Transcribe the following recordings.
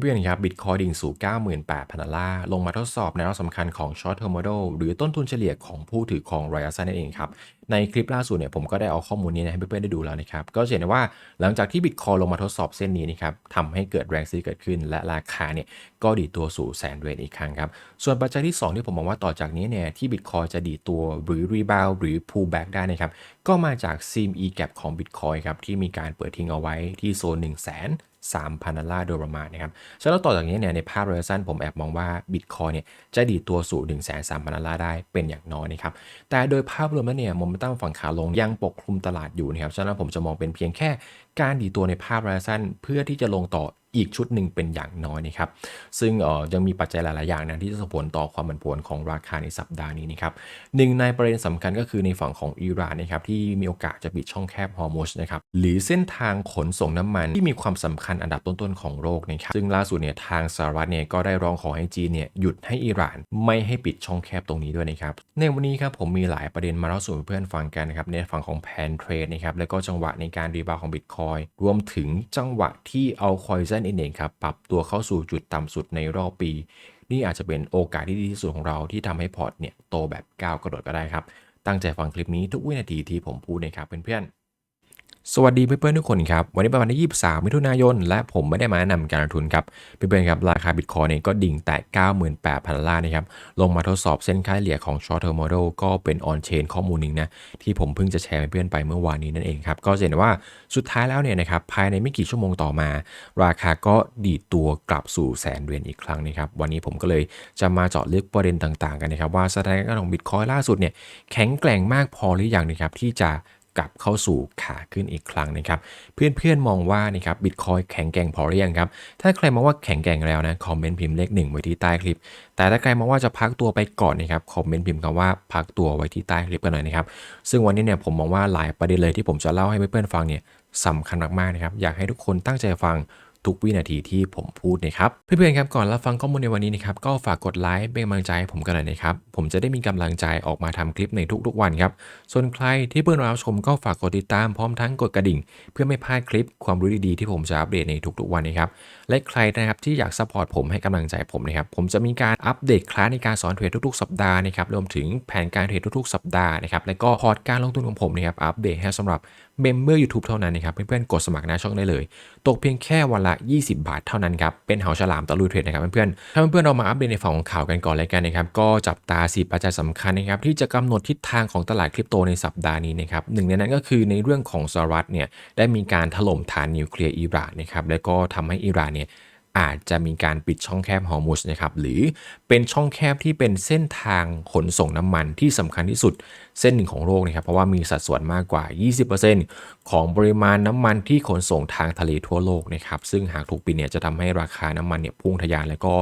เพื่อนๆครับบิตคอยดิ่งสู่ 98,000 ดอลลาร์ ลงมาทดสอบในรอบสำคัญของ Short Term Model หรือต้นทุนเฉลี่ยของผู้ถือครองระยะสั้นนั่นเองครับ ในคลิปล่าสุดเนี่ยผมก็ได้เอาข้อมูลนี้นะให้เพื่อนๆได้ดูแล้วนะครับ ก็เห็นได้ว่าหลังจากที่บิตคอยลงมาทดสอบเส้นนี้นะครับทำให้เกิดแรงซื้อเกิดขึ้น และราคาเนี่ยก็ดีตัวสู่แสนเหรียญอีกครั้งครับ ส่วนปัจจัยที่ 2 ที่ผมมองว่าต่อจากนี้เนี่ยที่บิตคอยจะดีตัวหรือรีบาวหรือ pull back ได้นะครับก็มาจาก CME gap ของ Bitcoin ครับที่มีการเปิดทิ้งเอาไว้ที่โซน1 0 0 0 0 3,000 ดอลลาร์โดยประมาณนะครับฉะนั้นต่อจากนี้เนี่ยในภาพระยะสั้นผมแอบมองว่าบิตคอยเนี่ยจะดีตัวสู่1 3 0 0 0 ดอลลาร์ได้เป็นอย่างน้อยนะครับ แต่โดยภาพรวมแล้วเนี่ยโมเมนตัมฝั่งขาลงยังปกคลุมตลาดอยู่นะครับฉะนั้นผมจะมองเป็นเพียงแค่การดีตัวในภาพระยะสั้นเพื่อที่จะลงต่อ อีกชุดหนึ่งเป็นอย่างน้อยนะครับ ซึ่งยังมีปัจจัยหลาย ๆ อย่างนะที่จะส่งผลต่อความผันผวนของราคาในสัปดาห์นี้นะครับหนึ่งในประเด็นสำคัญก็คือในฝั่งของอิหร่านนะครับที่มีโอกาสจะปิดช่องแคบฮอร์มุสนะครับหรือเส้นทางขนส่งน้ำมันที่มีความสำคัญอันดับต้น ๆ ของโลกนะครับซึ่งล่าสุดเนี่ยทางสหรัฐเนี่ยก็ได้ร้องขอให้จีนเนี่ยหยุดให้อิหร่านไม่ให้ปิดช่องแคบตรงนี้ด้วยนะครับในวันนี้ครับผมมีหลายประเด็นมาเล่าสู่เพื่อนฟังกันนะครับในฝั่งของแพนเทรดนะครับแล้วก็จังหวะในการรีบาวของบิตคอยรวมถึงจังหวะที่เอาคอยเซนเองครับ ปรับตัวเข้าสู่จุดต่ำสุดในรอบปี นี่อาจจะเป็นโอกาสที่ดีที่สุดของเราที่ทำให้พอร์ตเนี่ยโตแบบก้าวกระโดดก็ได้ครับ ตั้งใจฟังคลิปนี้ทุกวินาทีที่ผมพูดนะครับเพื่อนๆ สวัสดีเพื่อนๆทุกคนครับ วันนี้เป็นวันที่ 23 มิถุนายน และผมไม่ได้มาแนะนำการลงทุนครับ เพื่อนๆครับ ราคาบิตคอยน์ก็ดิ่งแตะ 98,000ดอลลาร์นะครับ ลงมาทดสอบเส้นค่าเฉลี่ยของ Short Term Model ก็เป็นออนเชนข้อมูลหนึ่งนะ ที่ผมเพิ่งจะแชร์ให้เพื่อนไปเมื่อวานนี้นั่นเองครับ ก็เห็นว่าสุดท้ายแล้วเนี่ยนะครับ ภายในไม่กี่ชั่วโมงต่อมา ราคาก็ดีดตัวกลับสู่แสนเหรียญอีกครั้งนะครับ วันนี้ผมก็เลยจะมาเจาะลึกประเด็นต่างๆ กันนะครับว่าสถานการณ์ของบิตคอยล่าสุดเนี่ยแข็งแกร่งมากพอหรือยังนะครับที่จะ กลับเข้าสู่ขาขึ้นอีกครั้งนะครับ เพื่อนๆมองว่านะครับบิตคอยแข็งแกร่งพอหรือยังครับ ถ้าใครมองว่าแข็งแกร่งแล้วนะคอมเมนต์พิมพ์เลขหนึ่งไว้ที่ใต้คลิป แต่ถ้าใครมองว่าจะพักตัวไปก่อนนะครับคอมเมนต์พิมพ์คำว่าพักตัวไว้ที่ใต้คลิปกันหน่อยนะครับ ซึ่งวันนี้เนี่ยผมมองว่าหลายประเด็นเลยที่ผมจะเล่าให้เพื่อนๆฟังเนี่ยสำคัญมากๆนะครับอยากให้ทุกคนตั้งใจฟัง ทุกวินาทีที่ผมพูดนะครับ เพื่อนๆครับก่อนรับฟังข้อมูลในวันนี้นะครับก็ฝากกดไลค์เป็นกำลังใจให้ผมกันหน่อยนะครับ ผมจะได้มีกำลังใจออกมาทำคลิปในทุกๆวันครับ ส่วนใครที่เพิ่งรับชมก็ฝากกดติดตามพร้อมทั้งกดกระดิ่ง เพื่อไม่พลาดคลิปความรู้ดีๆที่ผมจะอัปเดตในทุกๆวันนะครับ และใครนะครับที่อยากซัพพอร์ตผมให้กำลังใจผมนะครับผมจะมีการอัปเดตคลาสในการสอนเทรดทุกๆ สัปดาห์นะครับรวมถึงแผนการเทรดทุกๆ สัปดาห์นะครับและก็พอร์ตการลงทุนของผมนะครับอัปเดตให้สำหรับ เมมเบอร์ยูทูบเท่านั้นนะครับเพื่อนๆกดสมัครหน้าช่องได้เลย ตกเพียงแค่วันละ 20 บาทเท่านั้นครับ เป็นเหาฉลามตะลุยเทรดนะครับเพื่อนๆถ้าเพื่อนๆเรามาอัปเดตในฝั่งของข่าวกันก่อนเลยกันนะครับก็จับตาสีปัจจัยสำคัญนะครับที่จะกำหนดทิศทางของตลาดคริปโตในสัปดาห์นี้นะครับหนึ่งในนั้นก็คือในเรื่องของสหรัฐเนี่ยได้มีการถล่มฐานนิวเคลียร์อิหร่านนะครับแล้วก็ทำให้อิหร่านเนี่ย อาจจะมีการปิดช่องแคบฮอร์มุสนะครับหรือเป็นช่องแคบที่เป็นเส้นทางขนส่งน้ำมันที่สำคัญที่สุดเส้นหนึ่งของโลกนะครับเพราะว่ามีสัดส่วนมากกว่า 20%ของปริมาณน้ำมันที่ขนส่งทางทะเลทั่วโลกนะครับซึ่งหากถูกปิดเนี่ยจะทำให้ราคาน้ำมันเนี่ยพุ่งทะยานแล้วก็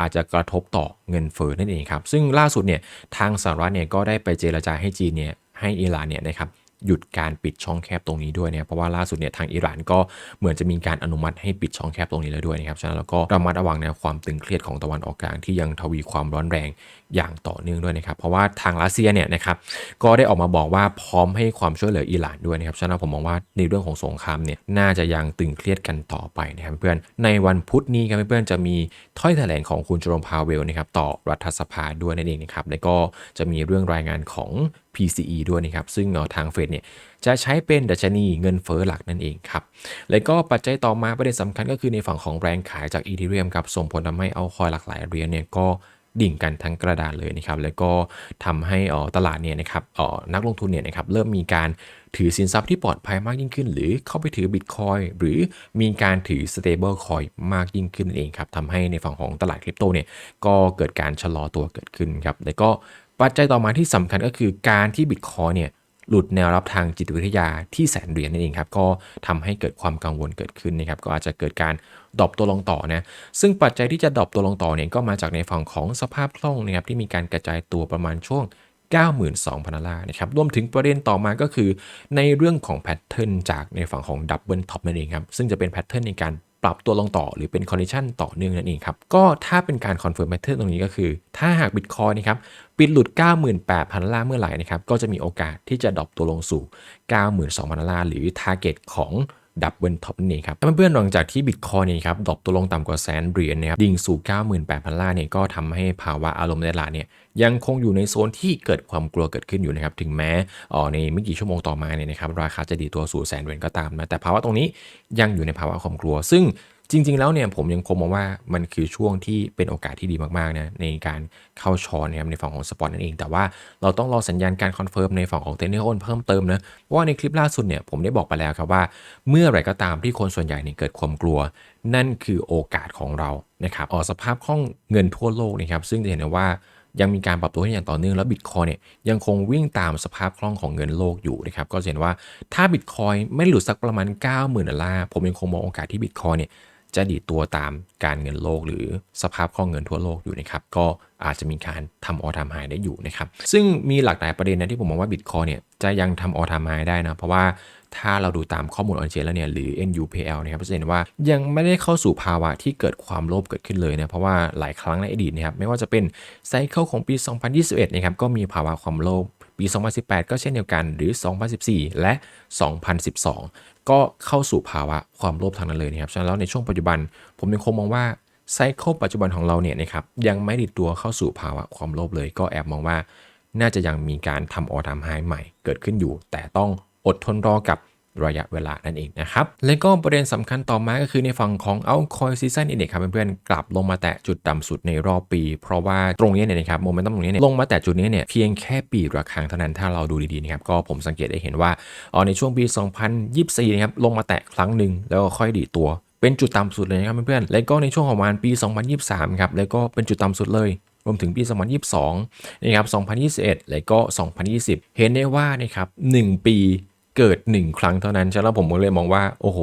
อาจจะกระทบต่อเงินเฟ้อนั่นเองครับซึ่งล่าสุดเนี่ยทางสหรัฐเนี่ยก็ได้ไปเจรจาให้จีนเนี่ยให้อิหร่านเนี่ยนะครับ หยุดการปิดช่องแคบตรงนี้ด้วยเนี่ยเพราะว่าล่าสุดเนี่ยทางอิหร่านก็เหมือนจะมีการอนุมัติให้ปิดช่องแคบตรงนี้แล้วด้วยนะครับฉะนั้นเราก็ระมัดระวังแนวความตึงเครียดของตะวันออกกลางที่ยังทวีความร้อนแรง อย่างต่อเนื่องด้วยนะครับ เพราะว่าทางรัสเซียเนี่ยนะครับก็ได้ออกมาบอกว่าพร้อมให้ความช่วยเหลืออิหร่านด้วยนะครับฉะนั้นผมมองว่าในเรื่องของสงครามเนี่ยน่าจะยังตึงเครียดกันต่อไปนะครับเพื่อนในวันพุธนี้ครับเพื่อนจะมีถ้อยแถลงของคุณโจรมพาวเวลนะครับต่อรัฐสภาด้วยนั่นเองนะครับแล้วก็จะมีเรื่องรายงานของ PCE ด้วยนะครับ ซึ่งทางเฟดเนี่ยจะใช้เป็นดัชนีเงินเฟ้อหลักนั่นเองครับ แล้วก็ปัจจัยต่อมาประเด็นสำคัญก็คือในฝั่งของแรงขายจากอีเทเรียมครับ ส่งผลทำให้เอาคอยหลากหลายเหรียญเนี่ยก็ ดิ่งกันทั้งกระดานเลยนะครับแล้วก็ทำให้ตลาดเนี่ยนะครับนักลงทุนเนี่ยนะครับเริ่มมีการถือสินทรัพย์ที่ปลอดภัยมากยิ่งขึ้น หรือเข้าไปถือบิตคอยหรือมีการถือ stable coin มากยิ่งขึ้นนั่นเองครับทำให้ในฝั่งของตลาดคริปโตเนี่ยก็เกิดการชะลอตัวเกิดขึ้นครับแล้วก็ปัจจัยต่อมาที่สำคัญก็คือการที่บิตคอยเนี่ย หลุดแนวรับทางจิตวิทยาที่แสนเหรียญนั่นเองครับก็ทำให้เกิดความกังวลเกิดขึ้นนะครับก็อาจจะเกิดการดรอปตัวลงต่อนะซึ่งปัจจัยที่จะดรอปตัวลงต่อเนี่ยก็มาจากในฝั่งของสภาพคล่องนะครับที่มีการกระจายตัวประมาณช่วง92,000ดอลลาร์นะครับรวมถึงประเด็นต่อมาก็คือ ในเรื่องของแพทเทิร์นจากในฝั่งของดับเบิลท็อปนั่นเองครับซึ่งจะเป็นแพทเทิร์นในการ ปรับตัวลงต่อหรือเป็นคอนดิชันต่อเนื่องนั่นเองครับ ก็ถ้าเป็นการคอนเฟิร์มแพทเทิร์ตรงนี้ก็คือ ถ้าหากบิตคอยนะครับปิดหลุด 98,000 ดอลลาร์เมื่อไหร่นะครับก็จะมีโอกาสที่จะดรอปตัวลงสู่ 92,000 ดอลลาร์หรือ Target ของ ดับเบิลท็อปนั่นเองครับเพื่อนๆหลังจากที่บิตคอยเนี่ยครับดรอปตัวลงต่ำกว่าแสนเหรียญนะครับดิ่งสู่ 98,000ล้านเนี่ยก็ทำให้ภาวะอารมณ์ในตลาดเนี่ยยังคงอยู่ในโซนที่เกิดความกลัวเกิดขึ้นอยู่นะครับถึงแม้อ๋อในไม่กี่ชั่วโมงต่อมาเนี่ยนะครับราคาจะดีตัวสู่แสนเหรียญก็ตามนะแต่ภาวะตรงนี้ยังอยู่ในภาวะความกลัว ซึ่ง จริง ๆ แล้วเนี่ยผมยังคงมองว่ามันคือช่วงที่เป็นโอกาสที่ดีมากๆนะในการเข้าช้อนนะครับในฝั่งของสปอตนั่นเอง แต่ว่าเราต้องรอสัญญาณการคอนเฟิร์มในฝั่งของเทคนิคเพิ่มเติมนะเพราะว่าในคลิปล่าสุดเนี่ยผมได้บอกไปแล้วครับว่า เมื่อไหร่ก็ตามที่คนส่วนใหญ่เนี่ยเกิดความกลัว นั่นคือโอกาสของเรานะครับออสภาพคล่องเงินทั่วโลกนะครับซึ่งจะเห็นได้ว่ายังมีการปรับตัวอย่างต่อเนื่องแล้วบิตคอยเนี่ยยังคงวิ่งตามสภาพคล่องของเงินโลกอยู่นะครับก็เห็นว่าถ้าบิตคอยไม่หลุดสักประมาณ 90,000ดอลลาร์ผมยังคงมองโอกาสที่บิตคอยเนี่ย จะดีดตัวตามการเงินโลก หรือสภาพคล่องเงินทั่วโลกอยู่นะครับ ก็อาจจะมีการทำออทามไฮได้อยู่นะครับ ซึ่งมีหลากหลายประเด็นนะที่ผมมองว่าบิตคอยเนี่ยจะยังทำออทามไฮได้นะ เพราะว่าถ้าเราดูตามข้อมูลออนเชนแล้วเนี่ยหรือ NUPL นะครับจะเห็นว่ายังไม่ได้เข้าสู่ภาวะที่เกิดความโลภเกิดขึ้นเลยนะ เพราะว่าหลายครั้งในอดีตนะครับไม่ว่าจะเป็นไซเคิลของปี 2021 นะครับก็มีภาวะความโลภ ปี 2018 ก็เช่นเดียวกันหรือ 2014 และ 2012 ก็เข้าสู่ภาวะความโลภทางนั้นเลยนะครับฉะนั้นแล้วในช่วงปัจจุบัน ผมยังคงมองว่าไซเคิลปัจจุบันของเราเนี่ยนะครับยังไม่ดิดตัวเข้าสู่ภาวะความโลภเลย ก็แอบมองว่า น่าจะยังมีการทำออทามไฮใหม่เกิดขึ้นอยู่ แต่ต้องอดทนรอกับ ระยะเวลานั่นเองนะครับ และก็ประเด็นสำคัญต่อมาก็คือในฝั่งของเอาคอยซีซันอินเด็กครับเพื่อนๆ กลับลงมาแตะจุดต่ำสุดในรอบปี เพราะว่าตรงนี้เนี่ยนะครับโมเมนตัมตรงนี้เนี่ยลงมาแตะจุดนี้เนี่ยเพียงแค่ปีระครั้งเท่านั้นถ้าเราดูดีๆนะครับก็ผมสังเกตได้เห็นว่าอ๋อในช่วงปี 2024นะครับลงมาแตะครั้งหนึ่งแล้วก็ค่อยดีตัวเป็นจุดต่ำสุดเลยนะครับเพื่อนๆ แล้วก็ในช่วงของประมาณปี 2023 ครับ แล้วก็เป็นจุดต่ำสุดเลย รวมถึงปี 2022 นะครับ 2021 แล้วก็ 2020 เห็นได้ว่านะครับ 1 ปี เกิด 1 ครั้งเท่านั้นฉะนั้นผมก็เลยมองว่า โอ้โห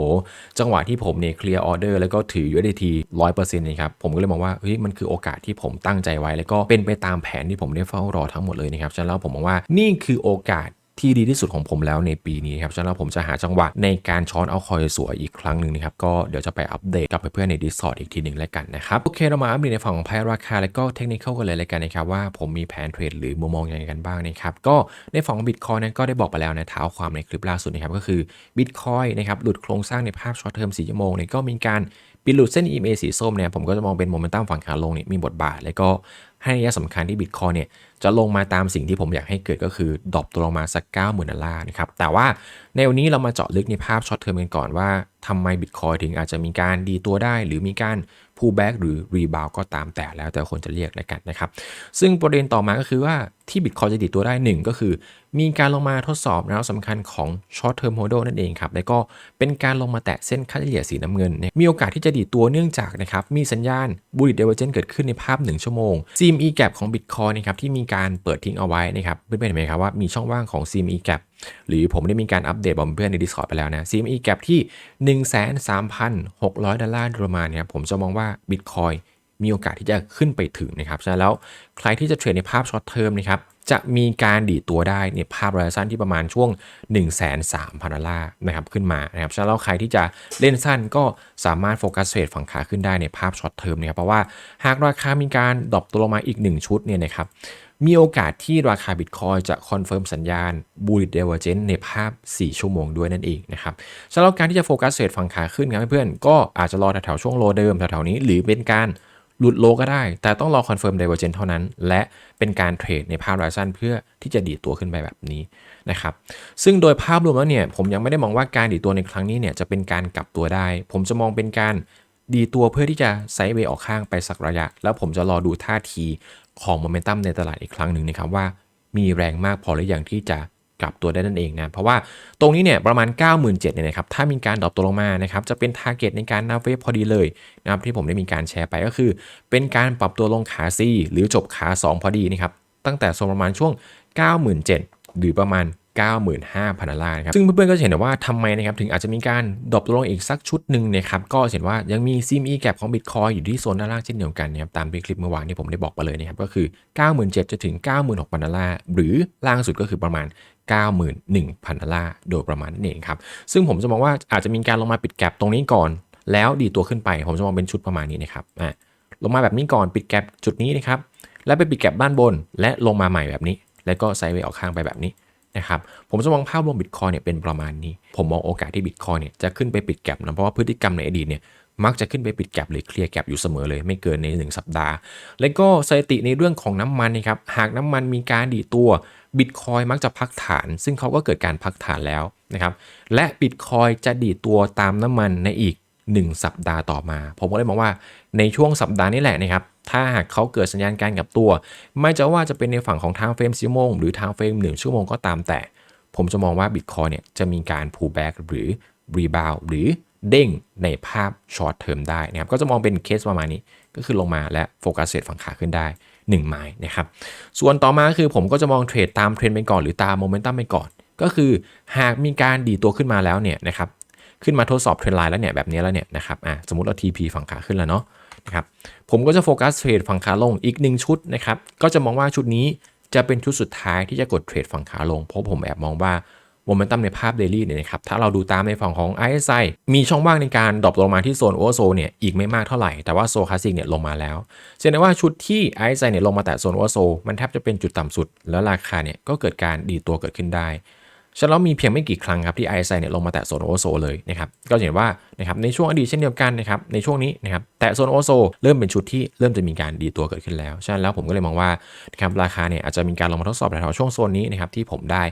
จังหวะที่ผมเนี่ยเคลียร์ออเดอร์แล้วก็ถือ USDT 100%นะครับ ผมก็เลยมองว่าเฮ้ยมันคือโอกาสที่ผมตั้งใจไว้ แล้วก็เป็นไปตามแผนที่ผมได้เฝ้ารอทั้งหมดเลยนะครับฉะนั้นผมมองว่านี่คือโอกาส ที่ดีที่สุดของผมแล้วในปีนี้ครับฉะนั้นผมจะหาจังหวะในการช้อนเอาคอยสวยอีกครั้งหนึ่งนะครับก็เดี๋ยวจะไปอัปเดตกับเพื่อนๆใน Discord อีกทีหนึ่งแล้วกันนะครับโอเคเรามาอัปเดตในฝั่งของไพ่ราคาและก็เทคนิคกันเลยแล้วกันนะครับว่าผมมีแผนเทรดหรือมุมมองยังไงกันบ้างนะครับก็ในฝั่งของบิตคอยนั้นก็ได้บอกไปแล้วนะเท้าความในคลิปล่าสุดนะครับก็คือบิตคอยนะครับหลุดโครงสร้างในภาพช็อตเทอม4ชั่วโมงเนี่ยก็มีการปิดหลุดเส้น EMA สีส้มเนี่ยผมก็จะมองเป็นโมเมนตัมฝั่งขาลงเนี่ยมีบทบาท แล้วก็ ให้ระยะสำคัญที่บิตคอยเนี่ยจะลงมาตามสิ่งที่ผมอยากให้เกิดก็คือดรอปตัวลงมาสัก 9 0,000ดอลลาร์นะครับ แต่ว่าในวันนี้เรามาเจาะลึกในภาพช็อตเทอมกันก่อนว่าทำไมบิตคอยถึงอาจจะมีการดีตัวได้ หรือมีการพูแบ็กหรือรีบาวก็ตามแต่แล้วแต่คนจะเรียกแล้วกันนะครับ ซึ่งประเด็นต่อมาก็คือว่า ที่บิตคอยจะดีตัวได้หนึ่งก็คือ มีการลงมาทดสอบแนวสำคัญของช็อตเทอร์โมโดนั่นเองครับ แล้วก็เป็นการลงมาแตะเส้นค่าเฉลี่ยสีน้ำเงิน มีโอกาสที่จะดีตัวเนื่องจากนะครับ มีสัญญาณบูริตเดเวอร์เจนเกิดขึ้นในภาพ 1 ชั่วโมง CME gap ของ Bitcoin นะครับที่มีการเปิดทิ้งเอาไว้นะครับเพื่อนๆเห็นไหมครับว่ามีช่องว่างของ CME gap หรือผมได้มีการอัปเดตบอกเพื่อนใน Discord ไปแล้วนะ CME gap ที่ 13,600 ดอลลาร์ประมาณเนี่ยผมจะมองว่า Bitcoin มีโอกาสที่จะขึ้นไปถึงนะครับฉะนั้นแล้วใครที่จะเทรดในภาพช็อตเทอมนะครับจะมีการดีตัวได้ในภาพระยะสั้นที่ประมาณช่วง 1 3 0 0 0ดอลลาร์นะครับขึ้นมานะครับฉะนั้นแล้วใครที่จะเล่นสั้นก็สามารถโฟกัสเทรดฝั่งขาขึ้นได้ในภาพช็อตเทอมนะครับเพราะว่าหากราคามีการดรอปตัวลงมาอีก 1 ชุดเนี่ยนะครับมีโอกาสที่ราคาบิตคอยจะคอนเฟิร์มสัญญาณบูริ t เดเวอร์เจนในภาพ 4 ชั่วโมงด้วยนั่นเองนะครับสำหรับการที่จะโฟกัสเทรดฝั่งขาขึ้นครับเพื่อนๆก็อาจจะรอแถวๆช่วงโลเดิมแถวๆนี้หรือเป็นการ หลุดโลก็ได้ แต่ต้องรอคอนเฟิร์มไดเวอร์เจนเท่านั้น และเป็นการเทรดในภาพรายสั้นเพื่อที่จะดีตัวขึ้นไปแบบนี้นะครับ ซึ่งโดยภาพรวมแล้วเนี่ยผมยังไม่ได้มองว่าการดีตัวในครั้งนี้เนี่ยจะเป็นการกลับตัวได้ ผมจะมองเป็นการดีตัวเพื่อที่จะไซด์เวย์ออกข้างไปสักระยะ แล้วผมจะรอดูท่าทีของโมเมนตัมในตลาดอีกครั้งหนึ่งนะครับว่า มีแรงมากพอหรือยังที่จะ กลับตัวได้นั่นเองนะเพราะว่าตรงนี้เนี่ยประมาณ 97,000เนี่ยนะครับถ้ามีการดรอปตัวลงมานะครับจะเป็นทาร์เก็ตในการนับเวฟพอดีเลยนะครับที่ผมได้มีการแชร์ไปก็คือ เป็นการปรับตัวลงขา C หรือจบขา 2 พอดีนะครับตั้งแต่โซนประมาณช่วง 97,000หรือประมาณ95,000ดอลลาร์ครับซึ่งเพื่อนๆก็จะเห็นว่าทำไมนะครับถึงอาจจะมีการดรอปตัวลงอีกสักชุดหนึ่งนะครับก็เห็นว่ายังมี CME gap ของ Bitcoin อยู่ที่โซนด้านล่างเช่นเดียวกันนะครับตามคลิปเมื่อวานที่ผมได้บอกไปเลยนะครับก็คือ 97,000 จะถึง 96,000ดอลลาร์หรือล่างสุดก็คือประมาณ 91,000 ดอลลาร์โดยประมาณนั่นเองครับ ซึ่งผมจะมองว่าอาจจะมีการลงมาปิดแกลบตรงนี้ก่อน แล้วดีตัวขึ้นไป ผมจะมองเป็นชุดประมาณนี้นะครับอ่าลงมาแบบนี้ก่อนปิดแกลบจุดนี้นะครับ แล้วไปปิดแกลบด้านบน และลงมาใหม่แบบนี้ แล้วก็ไซด์เวย์ออกข้างไปแบบนี้นะครับ ผมจะมองภาพรวมบิตคอยเนี่ยเป็นประมาณนี้ ผมมองโอกาสที่บิตคอยเนี่ยจะขึ้นไปปิดแก็บนะเพราะว่าพฤติกรรมในอดีตเนี่ย มักจะขึ้นไปปิดแก็บหรือเคลียร์แก็บอยู่เสมอเลย ไม่เกินใน 1 สัปดาห์ และก็สถิติในเรื่องของน้ำมันนะครับหากน้ำมันมีการดีตัวบิตคอยมักจะพักฐาน ซึ่งเขาก็เกิดการพักฐานแล้วนะครับและบิตคอยจะดีตัวตามน้ำมันในอีก 1 สัปดาห์ต่อมา ผมก็เลยมองว่าในช่วงสัปดาห์นี้แหละนะครับถ้าหากเขาเกิดสัญญาณการกลับตัว ไม่จะว่าจะเป็นในฝั่งของทางเฟรมชั่วโมงหรือทางเฟรม1ชั่วโมงก็ตามแต่ ผมจะมองว่าบิตคอยเนี่ยจะมีการ pull back หรือ rebound หรือ เด้งในภาพช็อตเทอมได้นะครับก็จะมองเป็นเคสประมาณนี้ก็คือลงมาและโฟกัสเซตฝั่งขาขึ้นได้ 1 ไม้นะครับส่วนต่อมาคือผมก็จะมองเทรดตามเทรนด์ไปก่อนหรือตามโมเมนตัมไปก่อน ก็คือหากมีการดีตัวขึ้นมาแล้วเนี่ยนะครับขึ้นมาทดสอบเทรนด์ไลน์แล้วเนี่ยแบบนี้แล้วเนี่ยนะครับอะสมมติเรา TP ฝั่งขาขึ้นแล้วเนาะนะครับผมก็จะโฟกัสเทรดฝั่งขาลงอีก 1 ชุดนะครับก็จะมองว่าชุดนี้จะเป็นชุดสุดท้ายที่จะกดเทรดฝั่งขาลง เพราะผมแอบมองว่า โมเมนตัมในภาพเดลี่เนี่ยนะครับถ้าเราดูตามในฝั่งของ RSI มีช่องว่างในการดรอปลงมาที่โซนโอเวอร์โซเนี่ยอีกไม่มากเท่าไหร่แต่ว่าโซคลาสสิกเนี่ยลงมาแล้วแสดงว่าชุดที่ RSI เนี่ยลงมาแต่โซนโอเวอร์โซมันแทบจะเป็นจุดต่ำสุด แล้วราคาเนี่ยก็เกิดการดีตัวเกิดขึ้นได้ฉะนั้นมีเพียงไม่กี่ครั้งครับที่ RSI เนี่ยลงมาแตะโซนโอโซเลยนะครับก็เห็นว่านะครับในช่วงอดีตเช่นเดียวกันนะครับในช่วงนี้นะครับแตะโซนโอโซเริ่มเป็นชุดที่เริ่มจะมีการดีตัวเกิดขึ้นแล้วฉะนั้นแล้วผมก็เลยมองว่านะครับราคาเนี่ยอาจจะมีการลงมาทดสอบแถวๆช่วงโซนนี้นะครับที่ผมได้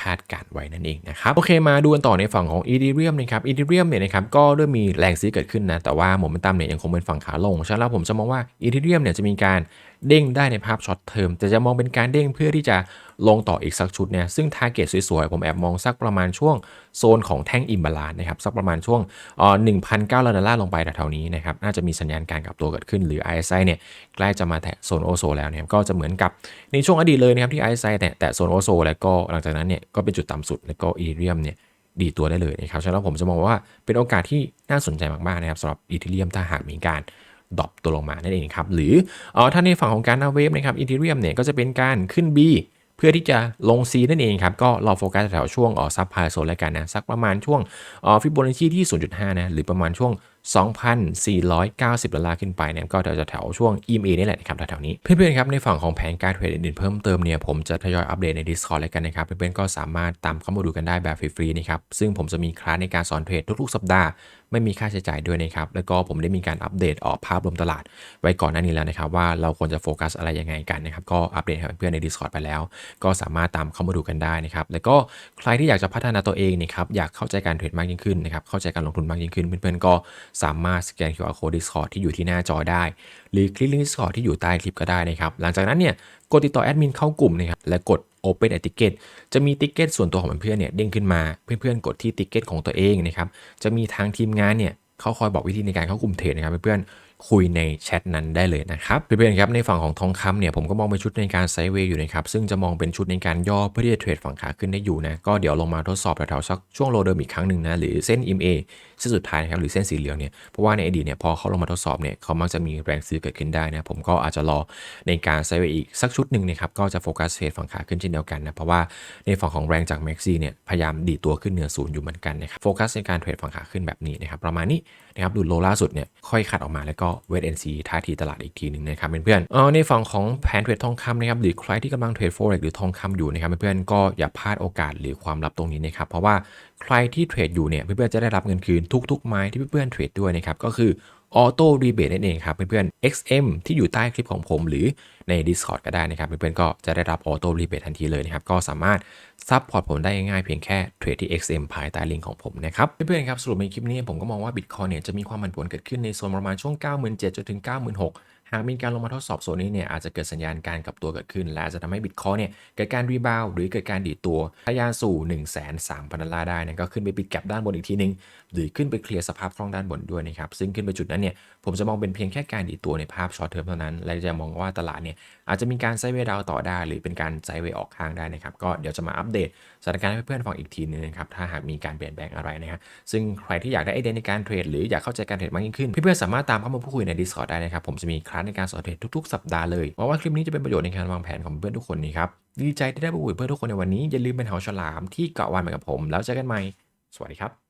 คาดการไว้นั่นเองนะครับโอเคมาดูกันต่อในฝั่งของอีเรียมนะครับอีเรียมเนี่ยนะครับก็เริ่มมีแรงซื้อเกิดขึ้นนะแต่ว่าโมเมนตัมเนี่ยยังคงเป็นฝั่งขาลงฉะนั้นแล้วผมจะมองว่าอีเรียมเนี่ยจะมีการเด้งได้ในภาพช็อตเทอมแต่จะมองเป็นการเด้งเพื่อที่จะ ลงต่ออีกสักชุดเนี่ยซึ่งทาร์เก็ตสวยๆ ผมแอบมองสักประมาณช่วงโซนของแท่งอิมบาลานนะครับ สักประมาณช่วงเอ่อ1,900ดอลลาร์ลงไปแถวๆนี้นะครับ น่าจะมีสัญญาณการกลับตัวเกิดขึ้น หรือ RSI เนี่ยใกล้จะมาแตะโซนโอโซแล้วเนี่ยก็จะเหมือนกับในช่วงอดีตเลยนะครับที่ RSI แตะแตะโซนโอโซแล้วก็หลังจากนั้นเนี่ยก็เป็นจุดต่ำสุดแล้วก็อีเรียมเนี่ยดีตัวได้เลยนะครับ ฉะนั้นผมจะมองว่าเป็นโอกาสที่น่าสนใจมากๆนะครับสำหรับอีเทียมถ้าหากมีการดรอปตัวลงมานั่นเองครับ หรืออถ้าในฝั่งของการนาเวฟนะครับอีเทเรียมเนี่ยก็จะเป็นการขึ้น B เพื่อที่จะลง C นั่นเองครับ ก็เราโฟกัสแถวช่วงออซับไพโซนแล้วกันนะ สักประมาณช่วงอฟิโบนัชชีที่ 0.5 นะ หรือประมาณช่วง 2,490 ดอลลาร์ขึ้นไปเนี่ยก็จะแถวช่วง EMA นี่แหละนะครับแถวๆนี้ เพื่อนๆครับในฝั่งของแผนการเทรดอื่นๆเพิ่มเติมเนี่ยผมจะทยอยอัปเดตใน Discord แล้วกันนะครับ เพื่อนๆก็สามารถตามเข้ามาดูกันได้แบบฟรีๆนะครับซึ่งผมจะมีคลาสในการสอนเทรดทุกๆสัปดาห์ไม่มีค่าใช้จ่ายด้วยนะครับ แล้วก็ผมได้มีการอัปเดตออกภาพรวมตลาด ไว้ก่อนหน้านี้แล้วนะครับ ว่าเราควรจะโฟกัสอะไรยังไงกันนะครับ ก็อัปเดตให้เพื่อนใน Discord ไปแล้ว ก็สามารถตามเข้ามาดูกันได้นะครับ แล้วก็ใครที่อยากจะพัฒนาตัวเองนะครับ อยากเข้าใจการเทรดมากยิ่งขึ้นนะครับ เข้าใจการลงทุนมากยิ่งขึ้น เพื่อนๆ ก็สามารถสแกน QR code Discord ที่อยู่ที่หน้าจอได้ หรือคลิกลิงก์ Discord ที่อยู่ใต้คลิปก็ได้นะครับ หลังจากนั้นเนี่ย กดติดต่อแอดมินเข้ากลุ่มนะครับ และกด Open a Ticket จะมีติ๊กเก็ตส่วนตัวของเพื่อนเนี่ยเด้งขึ้นมา เพื่อนๆกดที่ติ๊กเก็ตของตัวเองนะครับ จะมีทางทีมงานเนี่ยเขาคอยบอกวิธีในการเข้ากลุ่มเทรดนะครับเพื่อนๆ คุยในแชทนั้นได้เลยนะครับเพื่อนๆครับในฝั่งของทองคำเนี่ยผมก็มองเป็นชุดในการไซด์เวย์อยู่นะครับซึ่งจะมองเป็นชุดในการย่อเพื่อที่จะเทรดฝั่งขาขึ้นได้อยู่นะก็เดี๋ยวลงมาทดสอบแถวๆสักช่วงโลเดิมอีกครั้งหนึ่งนะหรือเส้น EMA เส้นสุดท้ายนะครับหรือเส้นสีเหลืองเนี่ยเพราะว่าในอดีตเนี่ยพอเขาลงมาทดสอบเนี่ยเขามักจะมีแรงซื้อเกิดขึ้นได้นะผมก็อาจจะรอในการไซด์เวย์อีกสักชุดหนึ่งนะครับก็จะโฟกัสเทรดฝั่งขาขึ้นเช่นเดียวกันนะเพราะว่าในฝั่งของแรงจากแม็กซี่เนี่ยพยายามดีดตัวขึ้นเหนือศูนย์อยู่เหมือนกันนะครับโฟกัสในการเทรดฝั่งขาขึ้นแบบนี้นะครับประมาณนี้นะครับดูโลล่าสุดเนี่ยค่อยขัดออกมาแล้วก็เวทเอ็นซีท้าทีตลาดอีกทีหนึ่งนะครับเพื่อนๆเออในฝั่งของแผนเทรดทองคำนะครับหรือใครที่กำลังเทรดโฟเร็กหรือทองคำอยู่นะครับเพื่อนๆก็อย่าพลาดโอกาสหรือความลับตรงนี้นะครับเพราะว่าใครที่เทรดอยู่เนี่ยเพื่อนๆจะได้รับเงินคืนทุกๆไม้ที่เพื่อนๆเทรดด้วยนะครับก็คือ ออโต้รีเบทนั่นเองครับเพื่อนๆ XM ที่อยู่ใต้คลิปของผมหรือใน Discord ก็ได้นะครับเพื่อนๆก็จะได้รับออโต้รีเบททันทีเลยนะครับ ก็สามารถซับพอร์ตผมได้ง่ายเพียงแค่เทรดที่ XM ภายใต้ลิงก์ของผมนะครับ เพื่อนๆครับสรุปในคลิปนี้ผมก็มองว่า Bitcoin เนี่ยจะมีความผันผวนเกิดขึ้นในโซนประมาณช่วง 97,000จนถึง 96,000หากมีการลงมาทดสอบโซนนี้เนี่ยอาจจะเกิดสัญญาณการกลับตัวเกิดขึ้น และอาจจะทำให้บิตคอยเนี่ยเกิดการรีบาวหรือเกิดการดีดตัวทะยานสู่ 1 3 0 0 0 ดอลลาร์ได้นะก็ขึ้นไปปิดแก็บด้านบนอีกทีนึงหรือขึ้นไปเคลียร์สภาพคล่องด้านบนด้วยนะครับ ซึ่งขึ้นไปจุดนั้นเนี่ย ผมจะมองเป็นเพียงแค่การดีตัวในภาพช็อตเทอมเท่านั้น และจะมองว่าตลาดเนี่ยอาจจะมีการไซเวดาวต่อได้ หรือเป็นการไซเวออกข้างได้นะครับ ก็เดี๋ยวจะมาอัปเดตสถานการณ์ให้เพื่อนๆฟังอีกทีนึงนะครับ ถ้าหากมีการเปลี่ยนแปลงอะไรนะครับซึ่งใครที่อยากได้ไอเดียในการเทรดหรืออยากเข้าใจการเทรดมากยิ่งขึ้น เพื่อนๆสามารถตามเข้ามาพูดคุยใน Discord ได้นะครับ ผมจะมีคลาสในการสอนเทรดทุกๆ สัปดาห์เลยหวังว่าคลิปนี้จะเป็นประโยชน์ในการวางแผนของเพื่อนทุกคนนี้ครับดีใจที่ได้พูดคุยเพื่อนทุกคนในวันนี้อย่าลืมเป็นหาฉลามที่เกาะวันไปกับผม แล้วเจอกันใหม่ สวัสดีครับ